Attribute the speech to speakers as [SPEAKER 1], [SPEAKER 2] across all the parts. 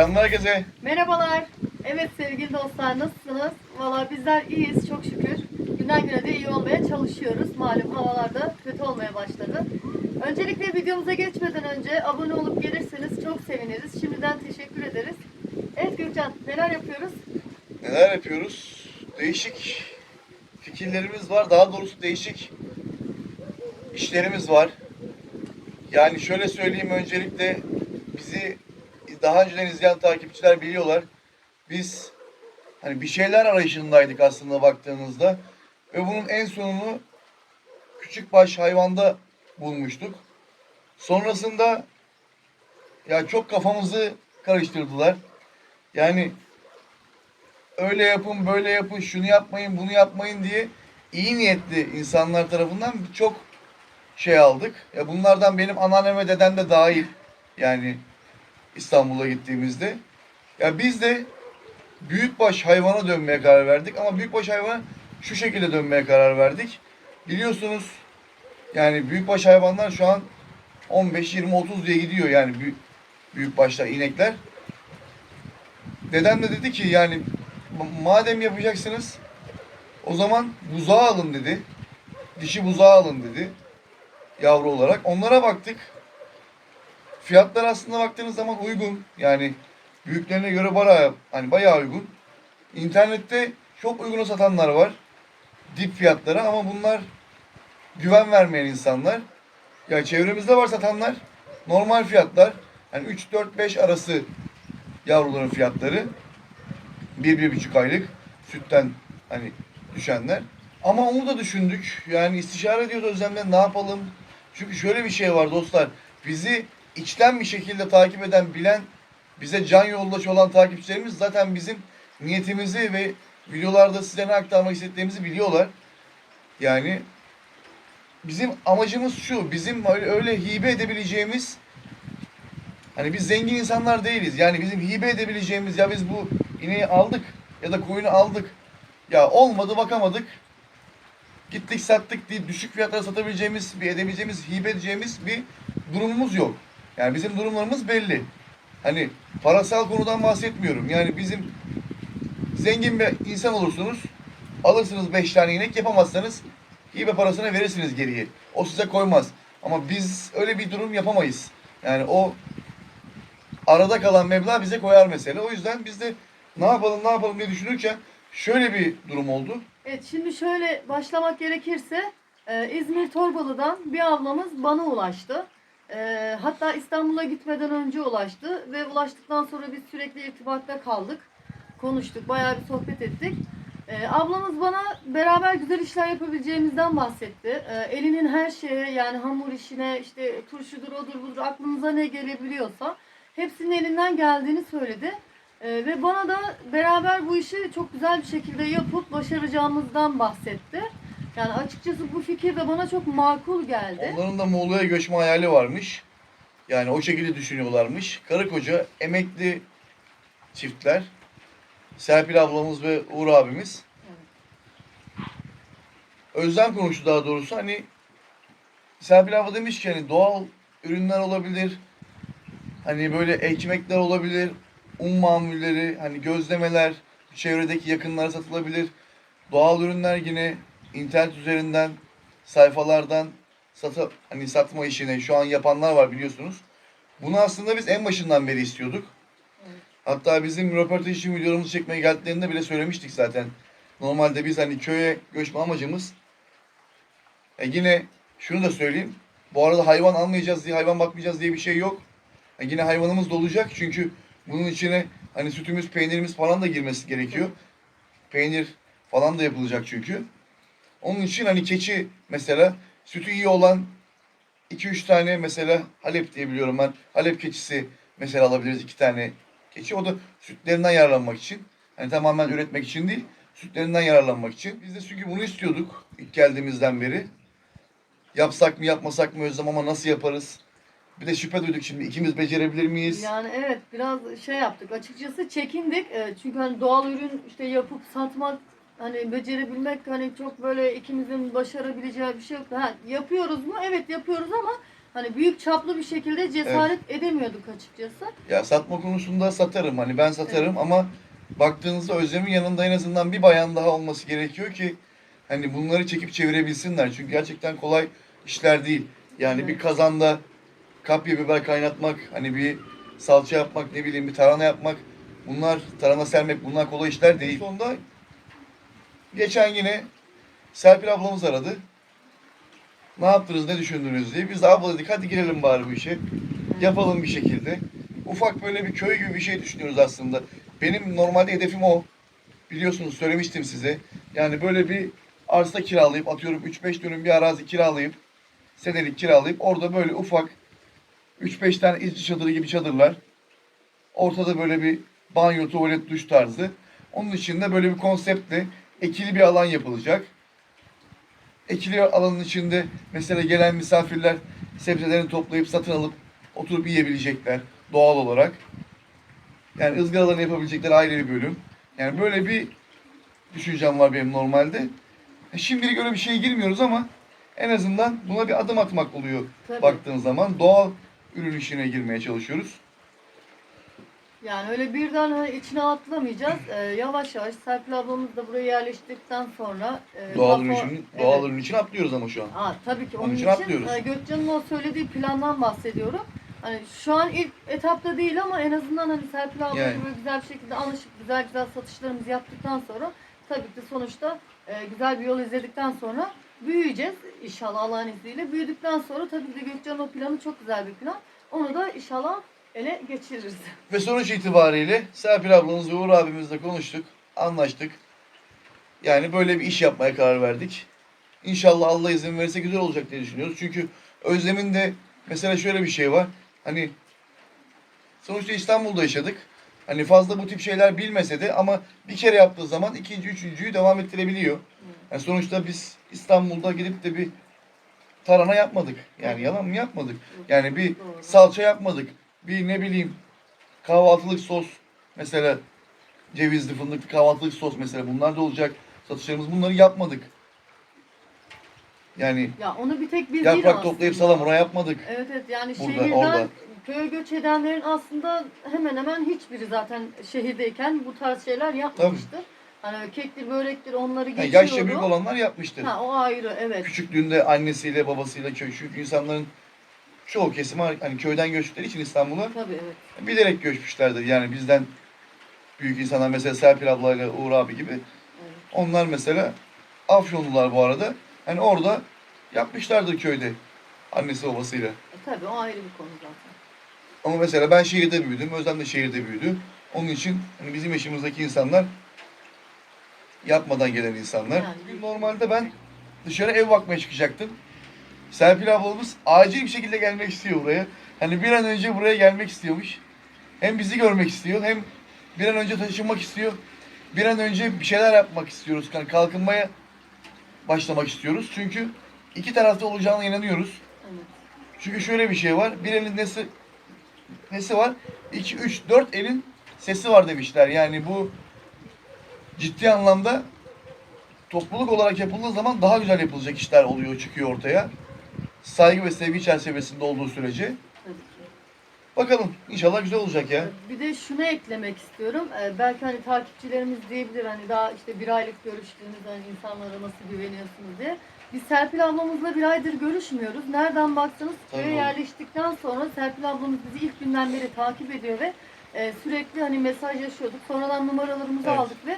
[SPEAKER 1] Selamlar herkese.
[SPEAKER 2] Merhabalar. Evet sevgili dostlar nasılsınız? Valla bizler iyiyiz çok şükür. Günden güne de iyi olmaya çalışıyoruz. Malum havalarda kötü olmaya başladı. Öncelikle videomuza geçmeden önce abone olup gelirseniz çok seviniriz. Şimdiden teşekkür ederiz. Evet Gökcan neler yapıyoruz?
[SPEAKER 1] Neler yapıyoruz? Değişik fikirlerimiz var. Daha doğrusu değişik işlerimiz var. Yani şöyle söyleyeyim öncelikle bizi daha önceden izleyen takipçiler biliyorlar. Biz hani bir şeyler arayışındaydık aslında baktığınızda ve bunun en sonunu küçük baş hayvanda bulmuştuk. Sonrasında ya çok kafamızı karıştırdılar. Yani öyle yapın, böyle yapın, şunu yapmayın, bunu yapmayın diye iyi niyetli insanlar tarafından çok şey aldık. Ya bunlardan benim anneannem ve dedem de dahil. Yani İstanbul'a gittiğimizde. Ya biz de büyükbaş hayvana dönmeye karar verdik ama büyükbaş hayvana şu şekilde dönmeye karar verdik. Biliyorsunuz yani büyükbaş hayvanlar şu an 15 20 30 diye gidiyor yani büyük büyükbaşlar inekler. Dedem de dedi ki yani ma- madem yapacaksınız o zaman buzağı alın dedi. Dişi buzağı alın dedi. Yavru olarak. Onlara baktık. Fiyatlar aslında baktığınız zaman uygun. Yani büyüklerine göre bayağı, hani bayağı uygun. İnternette çok uyguna satanlar var. Dip fiyatlara ama bunlar güven vermeyen insanlar. Ya çevremizde var satanlar. Normal fiyatlar. Hani 3, 4, 5 arası yavruların fiyatları. 1-1,5 aylık sütten hani düşenler. Ama onu da düşündük. Yani istişare ediyoruz Özlem'le ne yapalım? Çünkü şöyle bir şey var dostlar. Bizi içten bir şekilde takip eden, bilen, bize can yoldaş olan takipçilerimiz zaten bizim niyetimizi ve videolarda size ne aktarmak istediğimizi biliyorlar. Yani bizim amacımız şu. Bizim öyle, hibe edebileceğimiz Hani biz zengin insanlar değiliz. Yani bizim hibe edebileceğimiz ya biz bu ineği aldık ya da koyunu aldık. Ya olmadı bakamadık. Gittik sattık deyip düşük fiyatlara satabileceğimiz, bir edebileceğimiz, hibe edeceğimiz bir durumumuz yok. Yani bizim durumlarımız belli. Hani parasal konudan bahsetmiyorum. Yani bizim zengin bir insan olursunuz. Alırsınız 5 tane inek yapamazsanız hibe parasını verirsiniz geriye. O size koymaz. Ama biz öyle bir durum yapamayız. Yani o arada kalan meblağ bize koyar mesele. O yüzden biz de ne yapalım ne yapalım diye düşünürken şöyle bir durum oldu.
[SPEAKER 2] Evet şimdi şöyle başlamak gerekirse e, İzmir Torbalı'dan bir ablamız bana ulaştı. E, hatta İstanbul'a gitmeden önce ulaştı ve ulaştıktan sonra biz sürekli irtibatta kaldık. Konuştuk, bayağı bir sohbet ettik. E, ablamız bana beraber güzel işler yapabileceğimizden bahsetti. E, elinin her şeye yani hamur işine işte turşudur odur budur aklınıza ne gelebiliyorsa hepsinin elinden geldiğini söyledi. Ee, ve bana da beraber bu işi çok güzel bir şekilde yapıp başaracağımızdan bahsetti. Yani açıkçası bu fikir de bana çok makul geldi.
[SPEAKER 1] Onların da Muğla'ya göçme hayali varmış. Yani o şekilde düşünüyorlarmış. Karı koca emekli çiftler. Serpil ablamız ve Uğur abimiz. Özlem konuştu daha doğrusu. Hani Serpil abla demiş ki hani doğal ürünler olabilir. Hani böyle ekmekler olabilir. Un mamulleri, hani gözlemeler, çevredeki yakınlara satılabilir. Doğal ürünler yine internet üzerinden, sayfalardan sata, hani satma işini şu an yapanlar var biliyorsunuz. Bunu aslında biz en başından beri istiyorduk. Hatta bizim röportaj için videolarımızı çekmeye geldiklerinde bile söylemiştik zaten. Normalde biz hani köye göçme amacımız e yine şunu da söyleyeyim. Bu arada hayvan almayacağız diye, hayvan bakmayacağız diye bir şey yok. E yine hayvanımız da olacak çünkü bunun içine hani sütümüz, peynirimiz falan da girmesi gerekiyor. Peynir falan da yapılacak çünkü. Onun için hani keçi mesela sütü iyi olan 2-3 tane mesela Halep diye biliyorum ben. Halep keçisi mesela alabiliriz iki tane keçi. O da sütlerinden yararlanmak için. Hani tamamen üretmek için değil, sütlerinden yararlanmak için. Biz de çünkü bunu istiyorduk ilk geldiğimizden beri. Yapsak mı yapmasak mı Özlem ama nasıl yaparız? Bir de şüphe duyduk şimdi ikimiz becerebilir miyiz?
[SPEAKER 2] Yani evet biraz şey yaptık. Açıkçası çekindik. Ee, Çünkü hani doğal ürün işte yapıp satmak hani becerebilmek hani çok böyle ikimizin başarabileceği bir şey yok. Ha, yapıyoruz mu? Evet yapıyoruz ama hani büyük çaplı bir şekilde cesaret edemiyorduk açıkçası.
[SPEAKER 1] Ya satma konusunda satarım. Hani ben satarım ama baktığınızda Özlem'in yanında en azından bir bayan daha olması gerekiyor ki hani bunları çekip çevirebilsinler. Çünkü gerçekten kolay işler değil. Yani bir kazanda kapya biber kaynatmak, hani bir salça yapmak, ne bileyim bir tarhana yapmak. Bunlar tarhana sermek bunlar kolay işler değil. Sonunda geçen yine Serpil ablamız aradı. Ne yaptınız, ne düşündünüz diye. Biz de abla dedik hadi girelim bari bu işe. Yapalım bir şekilde. Ufak böyle bir köy gibi bir şey düşünüyoruz aslında. Benim normalde hedefim o. Biliyorsunuz söylemiştim size. Yani böyle bir arsa kiralayıp atıyorum 3-5 dönüm bir arazi kiralayıp senelik kiralayıp orada böyle ufak 3-5 tane izci çadırı gibi çadırlar. Ortada böyle bir banyo, tuvalet, duş tarzı. Onun içinde böyle bir konseptle ekili bir alan yapılacak. Ekili alanın içinde mesela gelen misafirler sebzelerini toplayıp satın alıp oturup yiyebilecekler doğal olarak. Yani ızgaralarını yapabilecekler ayrı bir bölüm. Yani böyle bir düşüncem var benim normalde. E, Şimdilik öyle bir şeye girmiyoruz ama en azından buna bir adım atmak oluyor
[SPEAKER 2] Tabii.
[SPEAKER 1] baktığın zaman. Doğal ürün işine girmeye çalışıyoruz.
[SPEAKER 2] Yani öyle birden hani içine atlamayacağız. Ee, yavaş yavaş Serpil ablamız da buraya yerleştikten sonra e,
[SPEAKER 1] Doğal ürün için, doğal ürün için atlıyoruz ama şu an.
[SPEAKER 2] Aa, tabii ki
[SPEAKER 1] Onun
[SPEAKER 2] onun
[SPEAKER 1] için atlıyoruz.
[SPEAKER 2] e, Gökçen'in o söylediği plandan bahsediyorum. Hani şu an ilk etapta değil ama en azından hani Serpil abla
[SPEAKER 1] Yani.
[SPEAKER 2] böyle güzel bir şekilde anlaşıp güzel güzel satışlarımızı yaptıktan sonra tabii ki sonuçta e, güzel bir yol izledikten sonra büyüyeceğiz inşallah Allah'ın izniyle. Büyüdükten sonra tabii ki de Gökçen'in o planı çok güzel bir plan. Onu da inşallah ele geçiririz.
[SPEAKER 1] Ve sonuç itibariyle Serpil ablamız ve Uğur abimizle konuştuk, anlaştık. Yani böyle bir iş yapmaya karar verdik. İnşallah Allah izin verirse güzel olacak diye düşünüyoruz. Çünkü Özlem'in de mesela şöyle bir şey var. Hani sonuçta İstanbul'da yaşadık. Hani fazla bu tip şeyler bilmese de ama bir kere yaptığı zaman ikinci, üçüncüyü devam ettirebiliyor. Yani sonuçta biz İstanbul'da gidip de bir tarhana yapmadık. Yani yalan mı yapmadık? Yani bir salça yapmadık. Bir ne bileyim kahvaltılık sos mesela cevizli fındıklı kahvaltılık sos mesela bunlar da olacak. Satışlarımız bunları yapmadık. Yani
[SPEAKER 2] Ya onu bir tek biz değil
[SPEAKER 1] yaprak toplayıp salamura yapmadık.
[SPEAKER 2] Evet evet yani
[SPEAKER 1] Burada,
[SPEAKER 2] şehirden
[SPEAKER 1] orada.
[SPEAKER 2] köye göç edenlerin aslında hemen hemen hiçbiri zaten şehirdeyken bu tarz şeyler yapmamıştır. Hani kektir, börektir onları
[SPEAKER 1] Yani
[SPEAKER 2] geçiyordu.
[SPEAKER 1] yaşça büyük olanlar yapmıştır.
[SPEAKER 2] Ha o ayrı evet.
[SPEAKER 1] Küçüklüğünde annesiyle babasıyla köy çünkü insanların çoğu kesimi hani köyden göçtükleri için İstanbul'a
[SPEAKER 2] Tabii evet.
[SPEAKER 1] bilerek göçmüşlerdir. Yani bizden büyük insanlar mesela Serpil ablayla Uğur abi gibi
[SPEAKER 2] evet.
[SPEAKER 1] Onlar mesela Afyonlular bu arada. Hani orada yapmışlardır köyde annesi babasıyla.
[SPEAKER 2] E, tabii o ayrı bir konu zaten.
[SPEAKER 1] Ama mesela ben şehirde büyüdüm. Özlem de şehirde büyüdü. Onun için hani bizim yaşımızdaki insanlar yapmadan gelen insanlar.
[SPEAKER 2] Yani.
[SPEAKER 1] Normalde ben dışarı ev bakmaya çıkacaktım. Serpil ablamız acil bir şekilde gelmek istiyor buraya. Hani bir an önce buraya gelmek istiyormuş. Hem bizi görmek istiyor hem bir an önce taşınmak istiyor. Bir an önce bir şeyler yapmak istiyoruz. Yani kalkınmaya başlamak istiyoruz. Çünkü iki tarafta olacağına inanıyoruz.
[SPEAKER 2] Evet.
[SPEAKER 1] Çünkü şöyle bir şey var. Bir elin nesi nesi var? 2 3 4 elin sesi var demişler. Yani bu ciddi anlamda topluluk olarak yapıldığı zaman daha güzel yapılacak işler oluyor, çıkıyor ortaya. Saygı ve sevgi çerçevesinde olduğu sürece.
[SPEAKER 2] Tabii ki.
[SPEAKER 1] Bakalım inşallah güzel olacak ya.
[SPEAKER 2] Bir de şunu eklemek istiyorum. Ee, belki hani takipçilerimiz diyebilir hani daha işte bir aylık görüştüğünüz hani insanlara nasıl güveniyorsunuz diye. Biz Serpil ablamızla bir aydır görüşmüyoruz. Nereden baksanız köye
[SPEAKER 1] Tabii.
[SPEAKER 2] yerleştikten sonra Serpil ablamız bizi ilk günden beri takip ediyor ve e, sürekli hani mesajlaşıyorduk. Sonradan numaralarımızı
[SPEAKER 1] Evet.
[SPEAKER 2] aldık ve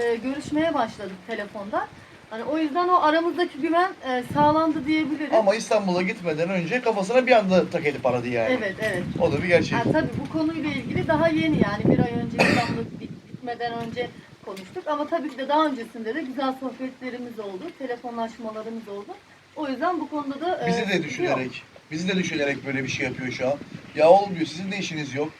[SPEAKER 2] e, görüşmeye başladık telefonda. Hani o yüzden o aramızdaki güven e, sağlandı diyebilirim.
[SPEAKER 1] Ama İstanbul'a gitmeden önce kafasına bir anda tak edip aradı yani.
[SPEAKER 2] Evet evet.
[SPEAKER 1] O da bir gerçek.
[SPEAKER 2] Ha, tabii bu konuyla ilgili daha yeni yani bir ay önce İstanbul'a bitmeden önce konuştuk. Ama tabii ki de daha öncesinde de güzel sohbetlerimiz oldu, telefonlaşmalarımız oldu. O yüzden bu konuda da e,
[SPEAKER 1] Bizi de
[SPEAKER 2] sıkıntı yok.
[SPEAKER 1] düşünerek, bizi de düşünerek böyle bir şey yapıyor şu an. Ya oğlum diyor sizin de işiniz yok.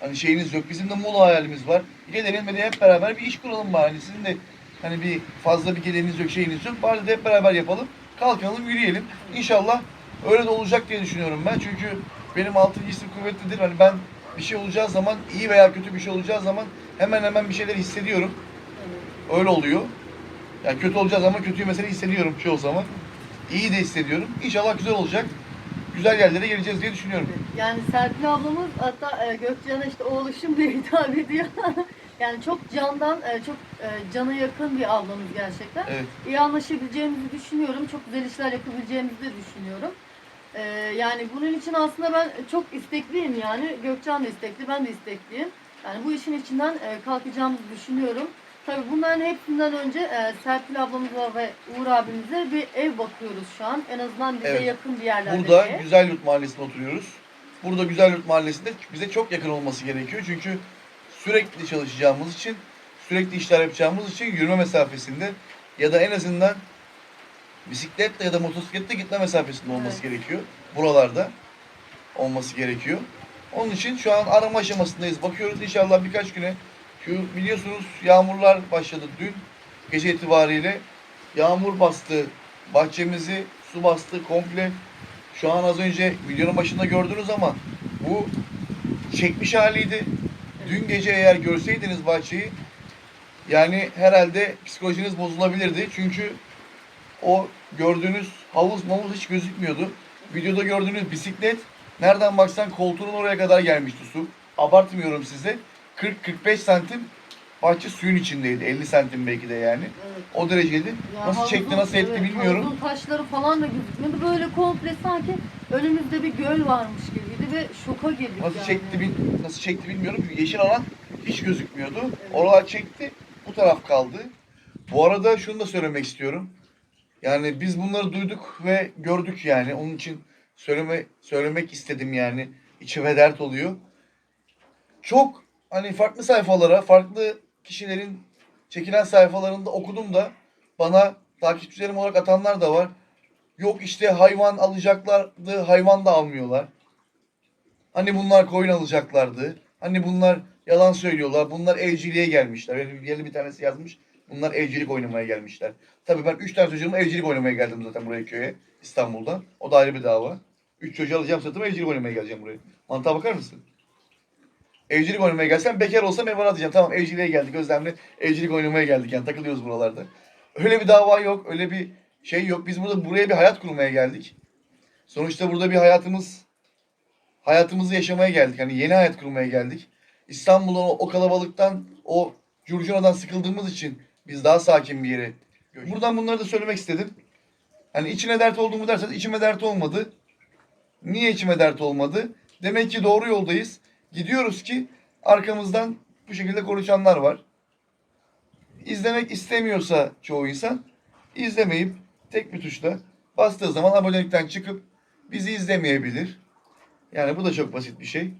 [SPEAKER 1] Hani şeyiniz yok. Bizim de Muğla hayalimiz var. Gelelim ve hep beraber bir iş kuralım bari. Sizin de hani bir fazla bir geliriniz yok, şeyiniz yok. Bari de hep beraber yapalım. Kalkalım, yürüyelim. İnşallah öyle de olacak diye düşünüyorum ben. Çünkü benim altıncı hissim kuvvetlidir. Hani ben bir şey olacağı zaman, iyi veya kötü bir şey olacağı zaman hemen hemen bir şeyler hissediyorum. Öyle oluyor. Yani kötü olacağı zaman kötüyü mesela hissediyorum çoğu zaman. İyi de hissediyorum. İnşallah güzel olacak. güzel yerlere geleceğiz diye düşünüyorum.
[SPEAKER 2] Yani Serpil ablamız hatta e, Gökçen'e işte oğluşum diye hitap ediyor. Yani çok candan, e, çok e, cana yakın bir ablamız gerçekten.
[SPEAKER 1] Evet.
[SPEAKER 2] İyi anlaşabileceğimizi düşünüyorum. Çok güzel işler yapabileceğimizi de düşünüyorum. E, yani bunun için aslında ben çok istekliyim yani. Gökçen de istekli, ben de istekliyim. Yani bu işin içinden kalkacağımızı düşünüyorum. Tabii bunların hepsinden önce Serpil ablamıza ve Uğur abimize bir ev bakıyoruz şu an. En azından bize
[SPEAKER 1] Evet.
[SPEAKER 2] yakın bir yerlerde.
[SPEAKER 1] Burada. Güzel Yurt Mahallesi'nde oturuyoruz. Burada Güzel Yurt Mahallesi'nde bize çok yakın olması gerekiyor. Çünkü sürekli çalışacağımız için, sürekli işler yapacağımız için yürüme mesafesinde ya da en azından bisikletle ya da motosikletle gitme mesafesinde olması
[SPEAKER 2] Evet.
[SPEAKER 1] gerekiyor. Buralarda olması gerekiyor. Onun için şu an arama aşamasındayız. Bakıyoruz inşallah birkaç güne. Şu biliyorsunuz yağmurlar başladı dün gece itibariyle. Yağmur bastı bahçemizi, su bastı komple. Şu an az önce videonun başında gördünüz ama bu çekmiş haliydi. Dün gece eğer görseydiniz bahçeyi yani herhalde psikolojiniz bozulabilirdi. Çünkü o gördüğünüz havuz mavuz hiç gözükmüyordu. Videoda gördüğünüz bisiklet nereden baksan koltuğun oraya kadar gelmişti su. Abartmıyorum size. 40-45 santim bahçe suyun içindeydi. 50 santim belki de yani.
[SPEAKER 2] Evet.
[SPEAKER 1] O dereceydi.
[SPEAKER 2] Ya
[SPEAKER 1] Nasıl çekti nasıl etti
[SPEAKER 2] evet,
[SPEAKER 1] bilmiyorum.
[SPEAKER 2] Havuzun taşları falan da gözükmüyordu. Böyle komple sanki önümüzde bir göl varmış gibiydi ve şoka girdik
[SPEAKER 1] Nasıl
[SPEAKER 2] yani.
[SPEAKER 1] çekti bil- nasıl çekti bilmiyorum. Çünkü yeşil alan hiç gözükmüyordu. Oralar çekti. Bu taraf kaldı. Bu arada şunu da söylemek istiyorum. Yani biz bunları duyduk ve gördük yani. Onun için söyleme söylemek istedim yani. İçime dert oluyor. Çok hani farklı sayfalara, farklı kişilerin çekilen sayfalarında okudum da bana takipçilerim olarak atanlar da var. Yok işte hayvan alacaklardı, hayvan da almıyorlar. Hani bunlar koyun alacaklardı. Hani bunlar yalan söylüyorlar. Bunlar evciliğe gelmişler. Öyle yerli bir tanesi yazmış. Bunlar evcilik oynamaya gelmişler. Tabii ben üç tane çocuğumla evcilik oynamaya geldim zaten buraya köye. İstanbul'dan. O da ayrı bir dava. Üç çocuğu alacağım sırtıma evcilik oynamaya geleceğim buraya. Mantığa bakar mısın? Evcilik oynamaya gelsem bekar olsam ev diyeceğim. Tamam evciliğe geldik Özlem'le evcilik oynamaya geldik yani takılıyoruz buralarda. Öyle bir dava yok. Öyle bir şey yok. Biz burada buraya bir hayat kurmaya geldik. Sonuçta burada bir hayatımız hayatımızı yaşamaya geldik. Hani yeni hayat kurmaya geldik. İstanbul'dan o, o kalabalıktan, o curcunadan sıkıldığımız için biz daha sakin bir yere. Buradan bunları da söylemek istedim. Hani içine dert oldu mu derseniz içime dert olmadı. Niye içime dert olmadı? Demek ki doğru yoldayız. Gidiyoruz ki arkamızdan bu şekilde konuşanlar var. İzlemek istemiyorsa çoğu insan izlemeyip tek bir tuşla bastığı zaman abonelikten çıkıp bizi izlemeyebilir. Yani bu da çok basit bir şey.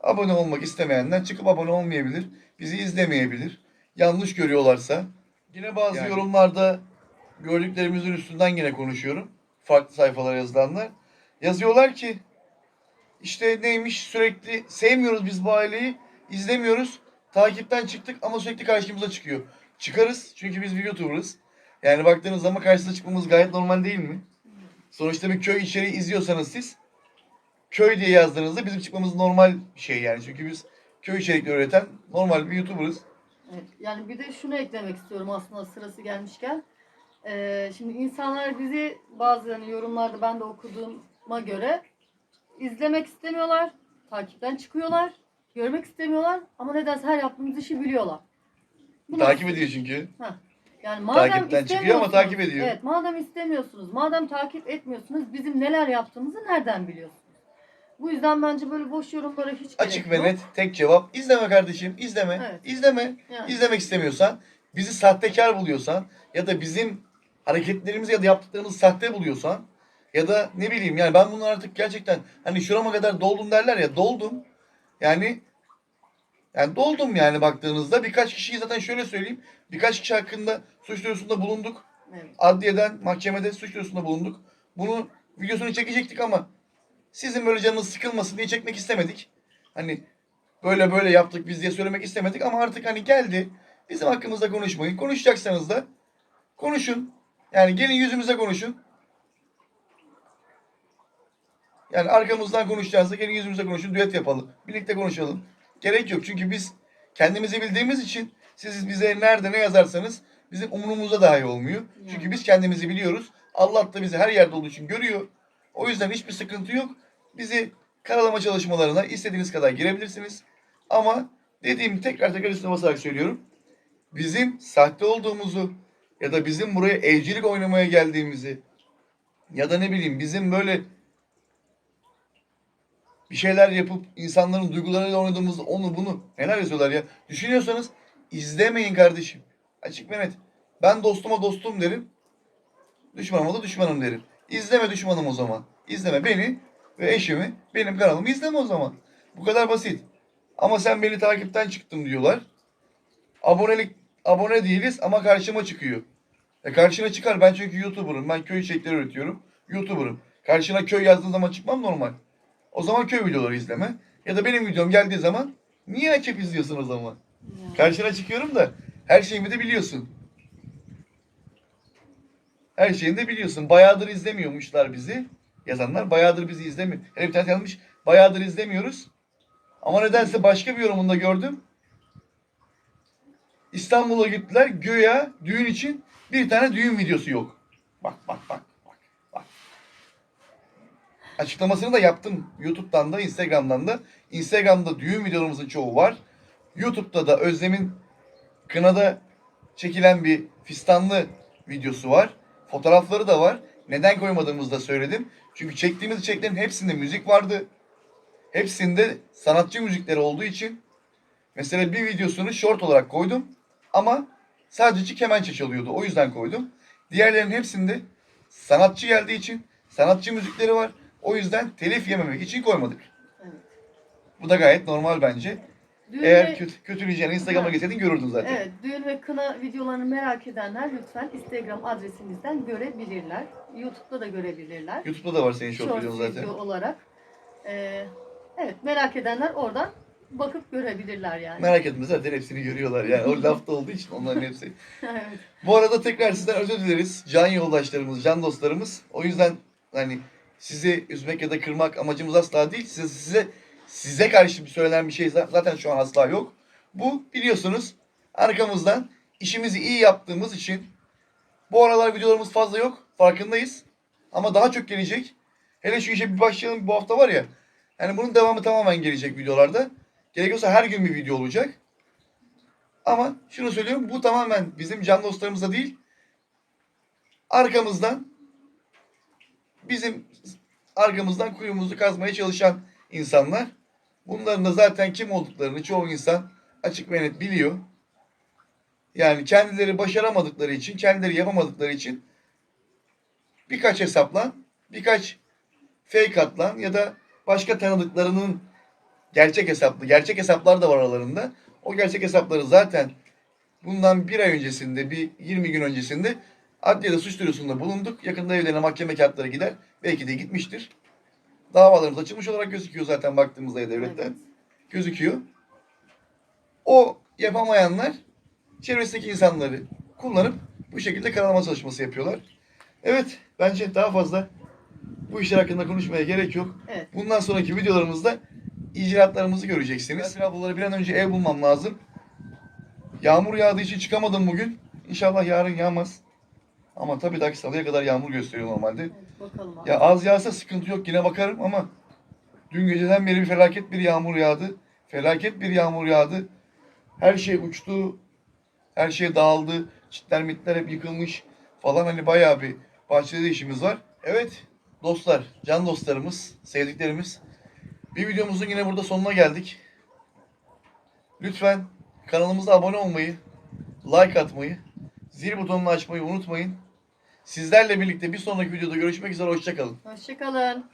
[SPEAKER 1] Abone olmak istemeyenler çıkıp abone olmayabilir. Bizi izlemeyebilir. Yanlış görüyorlarsa. Yine bazı
[SPEAKER 3] Yani.
[SPEAKER 1] yorumlarda gördüklerimizin üstünden yine konuşuyorum. Farklı sayfalara yazılanlar. Yazıyorlar ki işte neymiş sürekli sevmiyoruz biz bu aileyi. izlemiyoruz. Takipten çıktık ama sürekli karşımıza çıkıyor. Çıkarız çünkü biz bir YouTuber'ız. Yani baktığınız zaman karşısına çıkmamız gayet normal değil mi? Sonuçta bir köy içeriği izliyorsanız siz köy diye yazdığınızda bizim çıkmamız normal bir şey yani. Çünkü biz köy içerikleri üreten normal bir YouTuber'ız.
[SPEAKER 2] Evet, yani bir de şunu eklemek istiyorum aslında sırası gelmişken. Ee, şimdi insanlar bizi bazı hani yorumlarda ben de okuduğuma göre izlemek istemiyorlar, takipten çıkıyorlar, görmek istemiyorlar ama nedense her yaptığımız işi biliyorlar. Bu nasıl-
[SPEAKER 1] Takip ediyor çünkü.
[SPEAKER 2] Yani madem
[SPEAKER 1] Takipten çıkıyor ama
[SPEAKER 2] istemiyorsunuz-
[SPEAKER 1] takip ediyor.
[SPEAKER 2] Evet, madem istemiyorsunuz, madem takip etmiyorsunuz, bizim neler yaptığımızı nereden biliyorsunuz? Bu yüzden bence böyle boş yorumlara hiç
[SPEAKER 1] Açık
[SPEAKER 2] gerek
[SPEAKER 1] ve
[SPEAKER 2] yok.
[SPEAKER 1] net tek cevap izleme kardeşim izleme.
[SPEAKER 2] Evet.
[SPEAKER 1] İzleme.
[SPEAKER 2] Yani.
[SPEAKER 1] İzlemek istemiyorsan bizi sahtekar buluyorsan ya da bizim hareketlerimizi ya da yaptıklarımızı sahte buluyorsan ya da ne bileyim yani ben bunu artık gerçekten hani şurama kadar doldum derler ya doldum. Yani yani doldum yani baktığınızda birkaç kişiyi zaten şöyle söyleyeyim. Birkaç kişi hakkında suç duyurusunda bulunduk.
[SPEAKER 2] Evet.
[SPEAKER 1] Adliyeden mahkemede suç duyurusunda bulunduk. Bunu videosunu çekecektik ama sizin böyle canınız sıkılmasın diye çekmek istemedik. Hani böyle böyle yaptık biz diye söylemek istemedik ama artık hani geldi. Bizim hakkımızda konuşmayın. Konuşacaksanız da konuşun. Yani gelin yüzümüze konuşun. Yani arkamızdan konuşacağınızda gelin yüzümüze konuşun. Düet yapalım. Birlikte konuşalım. Gerek yok çünkü biz kendimizi bildiğimiz için siz bize nerede ne yazarsanız bizim umurumuzda dahi olmuyor. Çünkü biz kendimizi biliyoruz. Allah da bizi her yerde olduğu için görüyor. O yüzden hiçbir sıkıntı yok. Bizi karalama çalışmalarına istediğiniz kadar girebilirsiniz. Ama dediğim tekrar tekrar üstüne basarak söylüyorum. Bizim sahte olduğumuzu ya da bizim buraya evcilik oynamaya geldiğimizi ya da ne bileyim bizim böyle bir şeyler yapıp insanların duygularıyla oynadığımız onu bunu neler yazıyorlar ya. Düşünüyorsanız izlemeyin kardeşim. Açık ve net. Ben dostuma dostum derim. Düşmanıma da düşmanım derim. İzleme düşmanım o zaman. İzleme beni ve eşimi benim kanalımı izleme o zaman. Bu kadar basit. Ama sen beni takipten çıktım diyorlar. Abonelik abone değiliz ama karşıma çıkıyor. E karşına çıkar. Ben çünkü YouTuber'ım. Ben köy içerikleri üretiyorum. YouTuber'ım. Karşına köy yazdığı zaman çıkmam normal. O zaman köy videoları izleme. Ya da benim videom geldiği zaman niye açıp izliyorsun o zaman?
[SPEAKER 2] Ya.
[SPEAKER 1] Karşına çıkıyorum da her şeyimi de biliyorsun. Her şeyini de biliyorsun. Bayağıdır izlemiyormuşlar bizi. Yazanlar bayağıdır bizi izlemiyor. Hele bir tane yazmış. Bayağıdır izlemiyoruz. Ama nedense başka bir yorumunda gördüm. İstanbul'a gittiler. Göya düğün için bir tane düğün videosu yok. Bak bak bak bak bak. Açıklamasını da yaptım. YouTube'dan da Instagram'dan da. Instagram'da düğün videolarımızın çoğu var. YouTube'da da Özlem'in kınada çekilen bir fistanlı videosu var. Fotoğrafları da var. Neden koymadığımızı da söyledim. Çünkü çektiğimiz içeriklerin hepsinde müzik vardı. Hepsinde sanatçı müzikleri olduğu için mesela bir videosunu short olarak koydum ama sadece kemençe çalıyordu. O yüzden koydum. Diğerlerinin hepsinde sanatçı geldiği için sanatçı müzikleri var. O yüzden telif yememek için koymadık.
[SPEAKER 2] Evet.
[SPEAKER 1] Bu da gayet normal bence.
[SPEAKER 2] Düğün
[SPEAKER 1] Eğer
[SPEAKER 2] ve-
[SPEAKER 1] kötü, kötüleyeceğini Instagram'a geçseydin görürdün zaten.
[SPEAKER 2] Evet, düğün ve kına videolarını merak edenler lütfen Instagram adresimizden görebilirler. YouTube'da da görebilirler.
[SPEAKER 1] YouTube'da da var senin
[SPEAKER 2] Short
[SPEAKER 1] videon zaten.
[SPEAKER 2] video olarak. Ee, evet, merak edenler oradan bakıp görebilirler yani.
[SPEAKER 1] Merak etme zaten hepsini görüyorlar yani. O lafta olduğu için onların hepsi.
[SPEAKER 2] evet.
[SPEAKER 1] Bu arada tekrar sizden özür dileriz. Can yoldaşlarımız, can dostlarımız. O yüzden hani sizi üzmek ya da kırmak amacımız asla değil. Size size size karşı bir söylenen bir şey zaten şu an asla yok. Bu biliyorsunuz arkamızdan işimizi iyi yaptığımız için bu aralar videolarımız fazla yok. Farkındayız. Ama daha çok gelecek. Hele şu işe bir başlayalım bu hafta var ya. Yani bunun devamı tamamen gelecek videolarda. Gerekiyorsa her gün bir video olacak. Ama şunu söylüyorum bu tamamen bizim can dostlarımıza değil. Arkamızdan bizim arkamızdan kuyumuzu kazmaya çalışan insanlar. Bunların da zaten kim olduklarını çoğu insan açık ve net biliyor. Yani kendileri başaramadıkları için, kendileri yapamadıkları için birkaç hesaplan, birkaç fake atlan ya da başka tanıdıklarının gerçek hesaplı, gerçek hesaplar da var aralarında. O gerçek hesapları zaten bundan bir ay öncesinde, bir 20 gün öncesinde adliyede suç duyurusunda bulunduk. Yakında evlerine mahkeme kağıtları gider. Belki de gitmiştir. Davalarımız açılmış olarak gözüküyor zaten baktığımızda devletten.
[SPEAKER 2] Evet.
[SPEAKER 1] Gözüküyor. O yapamayanlar çevresindeki insanları kullanıp bu şekilde karalama çalışması yapıyorlar. Evet, bence daha fazla bu işler hakkında konuşmaya gerek yok.
[SPEAKER 2] Evet.
[SPEAKER 1] Bundan sonraki videolarımızda icraatlarımızı göreceksiniz. Ben ablalara bir an önce ev bulmam lazım. Yağmur yağdığı için çıkamadım bugün. İnşallah yarın yağmaz. Ama tabii dahaki salıya kadar yağmur gösteriyor normalde.
[SPEAKER 2] Evet, bakalım abi.
[SPEAKER 1] Ya az yağsa sıkıntı yok yine bakarım ama dün geceden beri bir felaket bir yağmur yağdı. Felaket bir yağmur yağdı. Her şey uçtu. Her şey dağıldı. Çitler mitler hep yıkılmış falan hani bayağı bir bahçede de işimiz var. Evet dostlar, can dostlarımız, sevdiklerimiz. Bir videomuzun yine burada sonuna geldik. Lütfen kanalımıza abone olmayı, like atmayı, zil butonunu açmayı unutmayın. Sizlerle birlikte bir sonraki videoda görüşmek üzere. Hoşçakalın.
[SPEAKER 2] Hoşçakalın.